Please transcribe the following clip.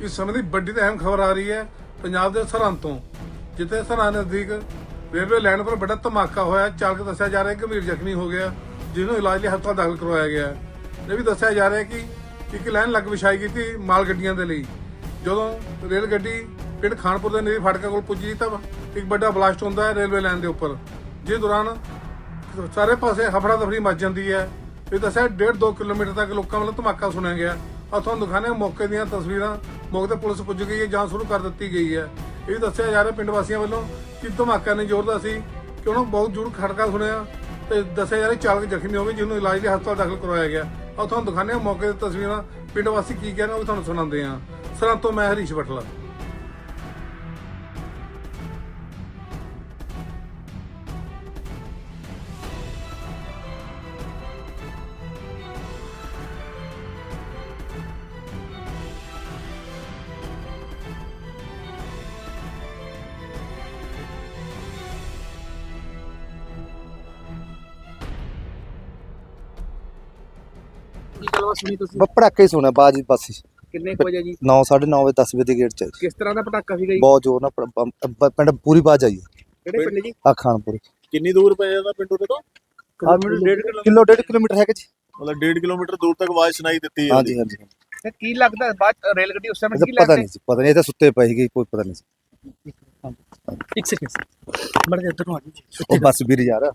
ਇਸ ਸਮੇਂ ਦੀ ਵੱਡੀ ਤੇ ਅਹਿਮ ਖਬਰ ਆ ਰਹੀ ਹੈ ਪੰਜਾਬ ਦੇ ਸਰਹੰਦ ਤੋਂ, ਜਿੱਥੇ ਸਰਹੰਦ ਨਜ਼ਦੀਕ ਰੇਲਵੇ ਲਾਈਨ ਪਰ ਵੱਡਾ ਧਮਾਕਾ ਹੋਇਆ ਚਾਲਕ ਦੱਸਿਆ ਜਾ ਰਿਹਾ ਹੈ ਗੰਭੀਰ ਜ਼ਖਮੀ ਹੋ ਗਿਆ ਜਿਸ ਨੂੰ ਇਲਾਜ ਲਈ ਹਸਪਤਾਲ ਦਾਖਲ ਕਰਵਾਇਆ ਗਿਆ ਇਹ ਵੀ ਦੱਸਿਆ ਜਾ ਰਿਹਾ ਹੈ ਕਿ ਇੱਕ ਲਾਈਨ ਲੱਗ ਵਿਛਾਈ ਗਈ ਸੀ ਮਾਲ ਗੱਡੀਆਂ ਦੇ ਲਈ। ਜਦੋਂ ਰੇਲ ਗੱਡੀ ਪਿੰਡ ਖਾਨਪੁਰ ਦੇ ਨੇੜੇ ਫਾਟਕਾਂ ਕੋਲ ਪੁੱਜੀ, ਤਾਂ ਇੱਕ ਵੱਡਾ ਬਲਾਸਟ ਹੁੰਦਾ ਹੈ ਰੇਲਵੇ ਲਾਈਨ ਦੇ ਉੱਪਰ। ਜਿਸ ਦੌਰਾਨ ਸਾਰੇ ਪਾਸੇ ਹਫੜਾ ਦਫੜੀ ਮਚ ਜਾਂਦੀ ਹੈ। ਇਹ ਦੱਸਿਆ 1.5 2 ਕਿਲੋਮੀਟਰ ਤੱਕ ਲੋਕਾਂ ਵੱਲੋਂ ਧਮਾਕਾ ਸੁਣਿਆ ਗਿਆ। ਆ ਤੁਹਾਨੂੰ ਦਿਖਾਣੇ ਮੌਕੇ ਦੀਆਂ ਤਸਵੀਰਾਂ। ਮੌਕੇ ਤੇ ਪੁਲਿਸ ਪੁੱਜ ਗਈ ਹੈ, ਜਾਂਚ ਸ਼ੁਰੂ ਕਰ ਦਿੱਤੀ ਗਈ ਹੈ। ਇਹ ਵੀ ਦੱਸਿਆ ਜਾ ਰਿਹਾ ਪਿੰਡ ਵਾਸੀਆਂ ਵੱਲੋਂ ਕਿ ਧਮਾਕਾ ਨਹੀਂ ਜ਼ੋਰਦਾ ਸੀ ਕਿ ਉਹਨਾਂ ਬਹੁਤ ਜ਼ਰੂਰ ਖੜਕਾ ਸੁਣਿਆ ਤੇ ਦੱਸਿਆ ਜਾ ਰਿਹਾ ਚਾਲਕ ਜ਼ਖਮੀ ਹੋ ਗਏ, ਜਿਹਨੂੰ ਇਲਾਜ ਲਈ ਹਸਪਤਾਲ ਦਾਖਲ ਕਰਵਾਇਆ ਗਿਆ। ਆ ਤੁਹਾਨੂੰ ਦਿਖਾਣੇ ਮੌਕੇ ਦੀ ਤਸਵੀਰਾਂ। ਪਿੰਡ ਵਾਸੀ ਕੀ ਕਹਿੰਦੇ ਉਹ ਵੀ ਤੁਹਾਨੂੰ ਸੁਣਾਉਂਦੇ ਆ ਸਰਹੰਦ ਤੋਂ ਮੈਂ ਹਰੀਸ਼ ਬਟਲਾ। ਕੀ ਗੱਲਬਾਤ ਸੁਣੀ ਤੁਸੀਂ? ਬ- ਪਟਾਕੇ ਹੀ ਸੁਣਿਆ ਬਾਜੀ ਬਸ ਕਿੰਨੇ ਕੁ ਵਜੇ ਜੀ? 9 9:30 ਵਜੇ 10 ਵਜੇ ਦੇ ਗੇਟ ਚ ਆਈ। ਕਿਸ ਤਰ੍ਹਾਂ ਦਾ ਪਟਾਕਾ ਸੀਗਾ ਜੀ? ਬਹੁਤ ਜ਼ੋਰ ਨਾਲ ਪ- ਪ- ਪ- ਪਿੰਡ ਪੂਰੀ ਬਾਜ ਆਈ ਕਿਹੜੇ ਪਿੰਡ ਜੀ? ਆ ਖਾਨਪੁਰ। ਕਿੰਨੀ ਦੂਰ ਪੈ ਜਾਂਦਾ ਪਿੰਡ ਉਹਦੇ ਤੋਂ? ਕਿਲੋ ਡੇਢ ਕਿਲੋਮੀਟਰ ਹੈਗਾ ਜੀ। ਮਤਲਬ 1.5 ਕਿਲੋਮੀਟਰ ਦੂਰ ਤੱਕ ਆਵਾਜ਼ ਸੁਣਾਈ ਦਿੱਤੀ ਹੈ ਹਾਂਜੀ ਹਾਂਜੀ ਤੇ ਕੀ ਲੱਗਦਾ ਬਾਅਦ 'ਚ ਰੇਲ ਗੱਡੀ ਉਸ ਸਮੇਂ ਇਹਦਾ ਕੀ ਪਤਾ ਲੱਗਦਾ? ਨਹੀਂ ਸੀ ਪਤਾ ਨਹੀਂ ਇਹ ਤਾਂ ਸੁੱਤੇ ਪਏ ਸੀਗੇ ਕੋਈ ਪਤਾ ਨਹੀਂ ਸੀ। ਇੱਕ ਸੈਕਿੰਡ ਮੜ ਜਾ ਤੈਨੂੰ ਉਹ ਬਸ ਵੀਰ ਯਾਰ।